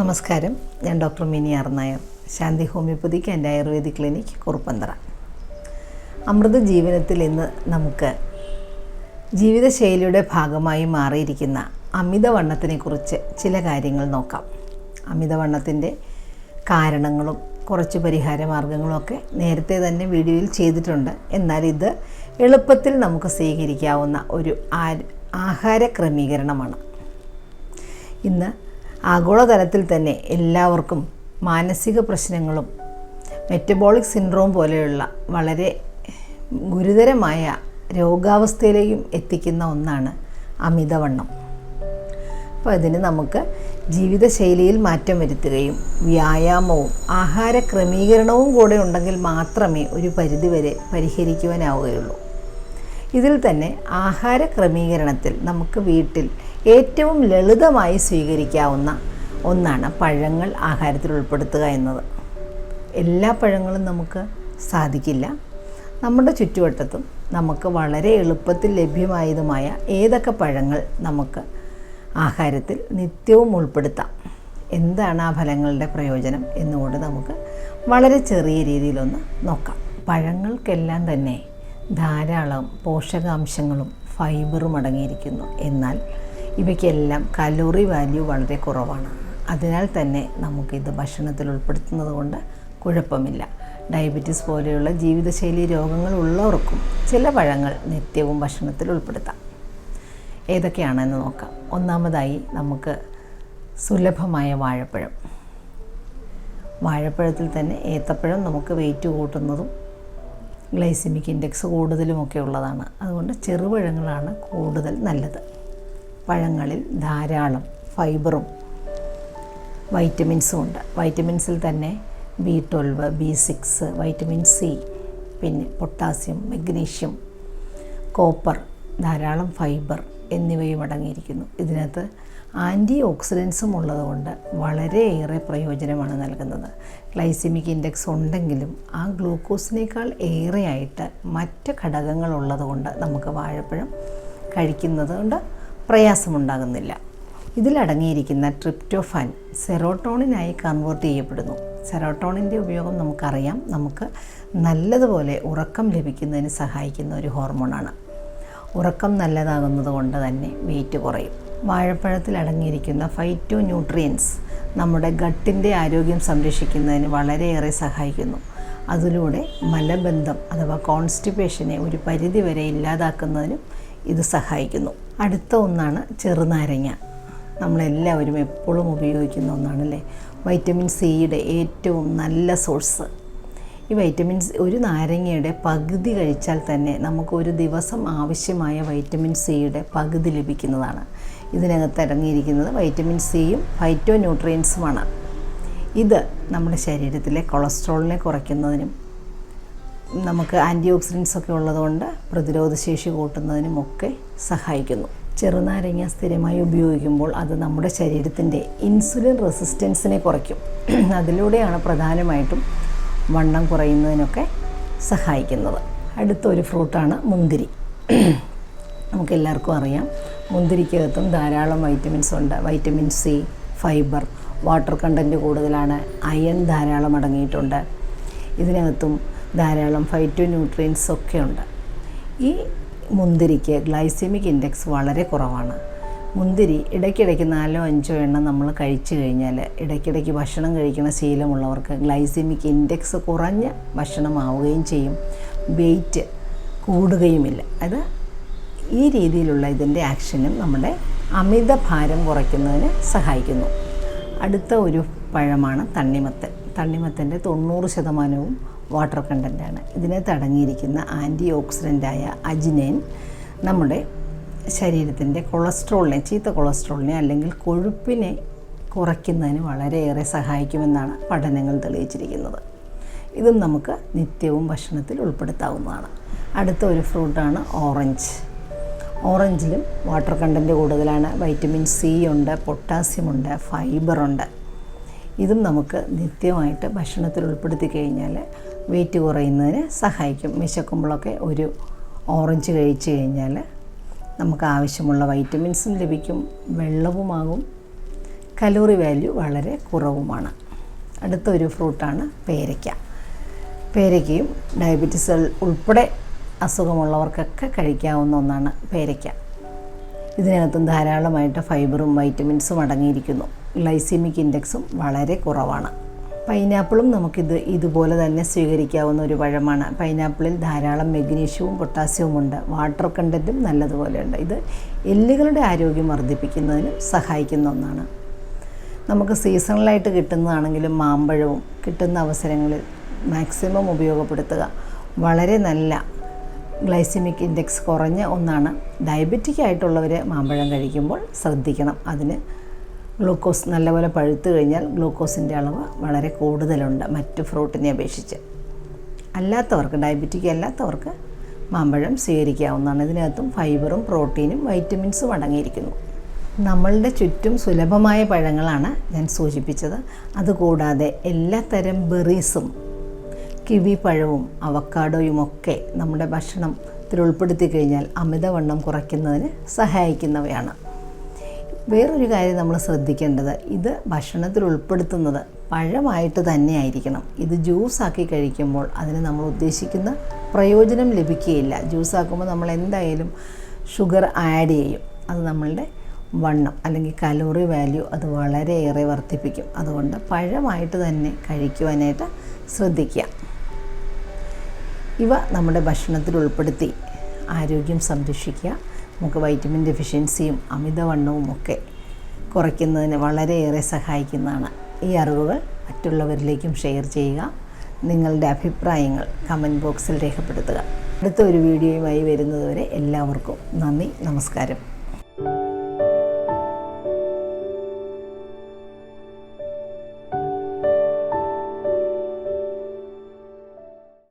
നമസ്കാരം. ഞാൻ doctor Mini R Nair ശാന്തി ഹോമിയോപ്പതിക്ക് എന്റെ ആയുർവേദിക് ക്ലിനിക് കുറുപ്പന്തറ. അമൃത ജീവനത്തിൽ ഇന്ന് നമുക്ക് ജീവിതശൈലിയുടെ ഭാഗമായി മാറിയിരിക്കുന്ന അമിതവണ്ണത്തിനെക്കുറിച്ച് ചില കാര്യങ്ങൾ നോക്കാം. അമിതവണ്ണത്തിന്റെ കാരണങ്ങളും കുറച്ച് പരിഹാര മാർഗങ്ങളൊക്കെ നേരത്തെ തന്നെ വീഡിയോയിൽ ചെയ്തിട്ടുണ്ട്. എന്നാൽ ഇത് എളുപ്പത്തിൽ നമുക്ക് സ്വീകരിക്കാവുന്ന ഒരു ആഹാര ക്രമീകരണമാണ്. ഇന്ന് ആഗോളതലത്തിൽ തന്നെ എല്ലാവർക്കും മാനസിക പ്രശ്നങ്ങളും മെറ്റബോളിക് സിൻഡ്രോം പോലെയുള്ള വളരെ ഗുരുതരമായ രോഗാവസ്ഥയിലേക്കും എത്തിക്കുന്ന ഒന്നാണ് അമിതവണ്ണം. അപ്പോൾ അതിന് നമുക്ക് ജീവിതശൈലിയിൽ മാറ്റം വരുത്തുകയും വ്യായാമവും ആഹാര ക്രമീകരണവും കൂടെ ഉണ്ടെങ്കിൽ മാത്രമേ ഒരു പരിധിവരെ പരിഹരിക്കുവാനാവുകയുള്ളൂ. ഇതിൽ തന്നെ ആഹാര ക്രമീകരണത്തിൽ നമുക്ക് വീട്ടിൽ ഏറ്റവും ലളിതമായി സ്വീകരിക്കാവുന്ന ഒന്നാണ് പഴങ്ങൾ ആഹാരത്തിൽ ഉൾപ്പെടുത്തുക എന്നത്. എല്ലാ പഴങ്ങളും നമുക്ക് സാധിക്കില്ല. നമ്മുടെ ചുറ്റുവട്ടത്തും നമുക്ക് വളരെ എളുപ്പത്തിൽ ലഭ്യമായതുമായ ഏതൊക്കെ പഴങ്ങൾ നമുക്ക് ആഹാരത്തിൽ നിത്യവും ഉൾപ്പെടുത്താം. എന്താണ് ആ ഫലങ്ങളുടെ പ്രയോജനം എന്നുകൂടി നമുക്ക് വളരെ ചെറിയ രീതിയിലൊന്ന് നോക്കാം. പഴങ്ങൾക്കെല്ലാം തന്നെ ധാരാളം പോഷകാംശങ്ങളും ഫൈബറും അടങ്ങിയിരിക്കുന്നു. എന്നാൽ ഇവയ്ക്കെല്ലാം കലോറി വാല്യൂ വളരെ കുറവാണ്. അതിനാൽ തന്നെ നമുക്കിത് ഭക്ഷണത്തിൽ ഉൾപ്പെടുത്തുന്നത് കൊണ്ട് കുഴപ്പമില്ല. ഡയബറ്റീസ് പോലെയുള്ള ജീവിതശൈലി രോഗങ്ങൾ ഉള്ളവർക്കും ചില പഴങ്ങൾ നിത്യവും ഭക്ഷണത്തിൽ ഉൾപ്പെടുത്താം. ഏതൊക്കെയാണെന്ന് നോക്കാം. ഒന്നാമതായി നമുക്ക് സുലഭമായ വാഴപ്പഴം. വാഴപ്പഴത്തിൽ തന്നെ ഏത്തപ്പഴം നമുക്ക് വെയിറ്റ് കൂട്ടുന്നതും ഗ്ലൈസിമിക് ഇൻഡെക്സ് കൂടുതലുമൊക്കെ ഉള്ളതാണ്. അതുകൊണ്ട് ചെറുപഴങ്ങളാണ് കൂടുതൽ നല്ലത്. പഴങ്ങളിൽ ധാരാളം ഫൈബറും വൈറ്റമിൻസും ഉണ്ട്. വൈറ്റമിൻസിൽ തന്നെ B twelve B six vitamin C പിന്നെ പൊട്ടാസ്യം മഗ്നീഷ്യം കോപ്പർ ധാരാളം ഫൈബർ എന്നിവയും അടങ്ങിയിരിക്കുന്നു. ഇതിനകത്ത് ആന്റി ഓക്സിഡൻസും ഉള്ളതുകൊണ്ട് വളരെയേറെ പ്രയോജനമാണ് നൽകുന്നത്. ഗ്ലൈസിമിക് ഇൻഡെക്സ് ഉണ്ടെങ്കിലും ആ ഗ്ലൂക്കോസിനേക്കാൾ ഏറെയായിട്ട് മറ്റ് ഘടകങ്ങൾ ഉള്ളതുകൊണ്ട് നമുക്ക് വാഴപ്പഴം കഴിക്കുന്നത് കൊണ്ട് പ്രയാസമുണ്ടാകുന്നില്ല. ഇതിലടങ്ങിയിരിക്കുന്ന ട്രിപ്റ്റോഫാൻ സെറോട്ടോണിനായി കൺവേർട്ട് ചെയ്യപ്പെടുന്നു. സെറോട്ടോണിന്റെ ഉപയോഗം നമുക്കറിയാം. നമുക്ക് നല്ലതുപോലെ ഉറക്കം ലഭിക്കുന്നതിന് സഹായിക്കുന്ന ഒരു ഹോർമോണാണ്. ഉറക്കം നല്ലതാകുന്നത് കൊണ്ട് തന്നെ വെയിറ്റ് കുറയും. വാഴപ്പഴത്തിൽ അടങ്ങിയിരിക്കുന്ന ഫൈറ്റോ ന്യൂട്രിയൻസ് നമ്മുടെ ഗട്ടിന്റെ ആരോഗ്യം സംരക്ഷിക്കുന്നതിന് വളരെയേറെ സഹായിക്കുന്നു. അതിലൂടെ മലബന്ധം അഥവാ കോൺസ്റ്റിപ്പേഷനെ ഒരു പരിധിവരെ ഇല്ലാതാക്കുന്നതിനും ഇത് സഹായിക്കുന്നു. അടുത്ത ഒന്നാണ് ചെറുനാരങ്ങ. നമ്മളെല്ലാവരും എപ്പോഴും ഉപയോഗിക്കുന്ന ഒന്നാണല്ലേ? വൈറ്റമിൻ സിയുടെ ഏറ്റവും നല്ല സോഴ്സ് ഈ വൈറ്റമിൻ സി ഒരു നാരങ്ങയുടെ പകുതി കഴിച്ചാൽ തന്നെ നമുക്ക് ഒരു ദിവസം ആവശ്യമായ വൈറ്റമിൻ സിയുടെ പകുതി ലഭിക്കുന്നതാണ്. ഇതിനകത്ത് അടങ്ങിയിരിക്കുന്നത് വൈറ്റമിൻ സിയും ഫൈറ്റോ ന്യൂട്രിയൻസുമാണ് ഇത് നമ്മുടെ ശരീരത്തിലെ കൊളസ്ട്രോളിനെ കുറയ്ക്കുന്നതിനും നമുക്ക് ആന്റി ഓക്സിഡൻസ് ഒക്കെ ഉള്ളതുകൊണ്ട് പ്രതിരോധശേഷി കൂട്ടുന്നതിനുമൊക്കെ സഹായിക്കുന്നു. ചെറുനാരങ്ങ സ്ഥിരമായി ഉപയോഗിക്കുമ്പോൾ അത് നമ്മുടെ ശരീരത്തിന്റെ ഇൻസുലിൻ റെസിസ്റ്റൻസിനെ കുറയ്ക്കും. അതിലൂടെയാണ് പ്രധാനമായിട്ടും വണ്ണം കുറയുന്നതിനൊക്കെ സഹായിക്കുന്നത്. അടുത്തൊരു ഫ്രൂട്ടാണ് മുന്തിരി. നമുക്കെല്ലാവർക്കും അറിയാം. മുന്തിരിക്കകത്തും ധാരാളം വൈറ്റമിൻസ് ഉണ്ട്. Vitamin C fibre water content കൂടുതലാണ്. അയൺ ധാരാളം അടങ്ങിയിട്ടുണ്ട്. ഇതിനകത്തും ധാരാളം ഫൈറ്റോ ന്യൂട്രിയൻസ് ഒക്കെ ഉണ്ട്. ഈ മുന്തിരിക്ക് ഗ്ലൈസെമിക് ഇൻഡെക്സ് വളരെ കുറവാണ്. മുന്തിരി ഇടയ്ക്കിടയ്ക്ക് നാലോ അഞ്ചോ എണ്ണം നമ്മൾ കഴിച്ചു കഴിഞ്ഞാൽ ഇടയ്ക്കിടയ്ക്ക് ഭക്ഷണം കഴിക്കുന്ന ശീലമുള്ളവർക്ക് ഗ്ലൈസെമിക് ഇൻഡെക്സ് കുറഞ്ഞ ഭക്ഷണമാവുകയും ചെയ്യും. വെയിറ്റ് കൂടുകയുമില്ല. അത് ഈ രീതിയിലുള്ള ഇതിന്റെ ആക്ഷനും നമ്മുടെ അമിത ഭാരം കുറയ്ക്കുന്നതിന് സഹായിക്കുന്നു. അടുത്ത ഒരു പഴമാണ് തണ്ണിമത്തൻ. തണ്ണിമത്തന്റെ തൊണ്ണൂറ് ശതമാനവും വാട്ടർ കണ്ടന്റാണ് ഇതിനെ തടഞ്ഞിരിക്കുന്ന ആന്റി ഓക്സിഡന്റായ അജിനൈൻ നമ്മുടെ ശരീരത്തിന്റെ കൊളസ്ട്രോളിനെ ചീത്ത കൊളസ്ട്രോളിനെ അല്ലെങ്കിൽ കൊഴുപ്പിനെ കുറയ്ക്കുന്നതിന് വളരെയേറെ സഹായിക്കുമെന്നാണ് പഠനങ്ങൾ തെളിയിച്ചിരിക്കുന്നത്. ഇതും നമുക്ക് നിത്യവും ഭക്ഷണത്തിൽ ഉൾപ്പെടുത്താവുന്നതാണ്. അടുത്ത ഒരു ഫ്രൂട്ടാണ് ഓറഞ്ച്. ഓറഞ്ചിലും വാട്ടർ കണ്ടന്റ് കൂടുതലാണ്. വൈറ്റമിൻ സി ഉണ്ട് പൊട്ടാസ്യം ഉണ്ട് ഫൈബറുണ്ട് ഇതും നമുക്ക് നിത്യമായിട്ട് ഭക്ഷണത്തിൽ ഉൾപ്പെടുത്തി കഴിഞ്ഞാൽ വെയിറ്റ് കുറയുന്നതിന് സഹായിക്കും. വിശക്കുമ്പോഴൊക്കെ ഒരു ഓറഞ്ച് കഴിച്ചു കഴിഞ്ഞാൽ നമുക്ക് ആവശ്യമുള്ള വൈറ്റമിൻസും ലഭിക്കും. വെള്ളവുമാകും. കലോറി വാല്യൂ വളരെ കുറവുമാണ്. അടുത്ത ഒരു ഫ്രൂട്ടാണ് പേരയ്ക്ക. പേരയ്ക്കയും ഡയബറ്റീസ് ഉൾപ്പെടെ അസുഖമുള്ളവർക്കൊക്കെ കഴിക്കാവുന്ന ഒന്നാണ് പേരയ്ക്ക. ഇതിനകത്തും ധാരാളമായിട്ട് ഫൈബറും വൈറ്റമിൻസും അടങ്ങിയിരിക്കുന്നു. ഗ്ലൈസിമിക് ഇൻഡെക്സും വളരെ കുറവാണ്. പൈനാപ്പിളും നമുക്കിത് ഇതുപോലെ തന്നെ സ്വീകരിക്കാവുന്ന ഒരു പഴമാണ്. പൈനാപ്പിളിൽ ധാരാളം മെഗ്നീഷ്യവും പൊട്ടാസ്യവും ഉണ്ട്. വാട്ടർ കണ്ടന്റും നല്ലതുപോലെയുണ്ട് ഇത് എല്ലുകളുടെ ആരോഗ്യം വർദ്ധിപ്പിക്കുന്നതിന് സഹായിക്കുന്ന ഒന്നാണ്. നമുക്ക് സീസണലായിട്ട് കിട്ടുന്നതാണെങ്കിലും മാമ്പഴവും കിട്ടുന്ന അവസരങ്ങളിൽ മാക്സിമം ഉപയോഗപ്പെടുത്തുക. വളരെ നല്ല ഗ്ലൈസിമിക് ഇൻഡെക്സ് കുറഞ്ഞ ഒന്നാണ്. ഡയബറ്റിക് ആയിട്ടുള്ളവർ മാമ്പഴം കഴിക്കുമ്പോൾ ശ്രദ്ധിക്കണം. അതിന് ഗ്ലൂക്കോസ് നല്ലപോലെ പഴുത്തു കഴിഞ്ഞാൽ ഗ്ലൂക്കോസിന്റെ അളവ് വളരെ കൂടുതലുണ്ട് മറ്റ് ഫ്രൂട്ടിനെ അപേക്ഷിച്ച്. അല്ലാത്തവർക്ക് ഡയബറ്റിക് അല്ലാത്തവർക്ക് മാമ്പഴം സ്വീകരിക്കാവുന്നതാണ്. ഇതിനകത്തും ഫൈബറും പ്രോട്ടീനും വൈറ്റമിൻസും അടങ്ങിയിരിക്കുന്നു. നമ്മളുടെ ചുറ്റും സുലഭമായ പഴങ്ങളാണ് ഞാൻ സൂചിപ്പിച്ചത്. അതുകൂടാതെ എല്ലാത്തരം ബെറീസും കിവി പഴവും അവക്കാഡോയും ഒക്കെ നമ്മുടെ ഭക്ഷണത്തിൽ ഉൾപ്പെടുത്തി കഴിഞ്ഞാൽ അമിതവണ്ണം കുറയ്ക്കുന്നതിന് സഹായിക്കുന്നവയാണ്. വേറൊരു കാര്യം നമ്മൾ ശ്രദ്ധിക്കേണ്ടത് ഇത് ഭക്ഷണത്തിൽ ഉൾപ്പെടുത്തുന്നത് പഴമായിട്ട് തന്നെ ആയിരിക്കണം. ഇത് ജ്യൂസാക്കി കഴിക്കുമ്പോൾ അതിന് നമ്മൾ ഉദ്ദേശിക്കുന്ന പ്രയോജനം ലഭിക്കുകയില്ല. ജ്യൂസാക്കുമ്പോൾ നമ്മൾ എന്തായാലും ഷുഗർ ആഡ് ചെയ്യും. അത് നമ്മളുടെ വണ്ണം അല്ലെങ്കിൽ കലോറി വാല്യൂ അത് വളരെയേറെ വർദ്ധിപ്പിക്കും. അതുകൊണ്ട് പഴമായിട്ട് തന്നെ കഴിക്കുവാനായിട്ട് ശ്രദ്ധിക്കുക. ഇവ നമ്മുടെ ഭക്ഷണത്തിൽ ഉൾപ്പെടുത്തി ആരോഗ്യം സംരക്ഷിക്കുക. നമുക്ക് വൈറ്റമിൻ ഡെഫിഷ്യൻസിയും അമിതവണ്ണവും ഒക്കെ കുറയ്ക്കുന്നതിന് വളരെയേറെ സഹായിക്കുന്നതാണ്. ഈ അറിവുകൾ മറ്റുള്ളവരിലേക്കും ഷെയർ ചെയ്യുക. നിങ്ങളുടെ അഭിപ്രായങ്ങൾ കമന്റ് ബോക്സിൽ രേഖപ്പെടുത്തുക. അടുത്ത ഒരു വീഡിയോയുമായി വരുന്നതുവരെ എല്ലാവർക്കും നന്ദി നമസ്കാരം.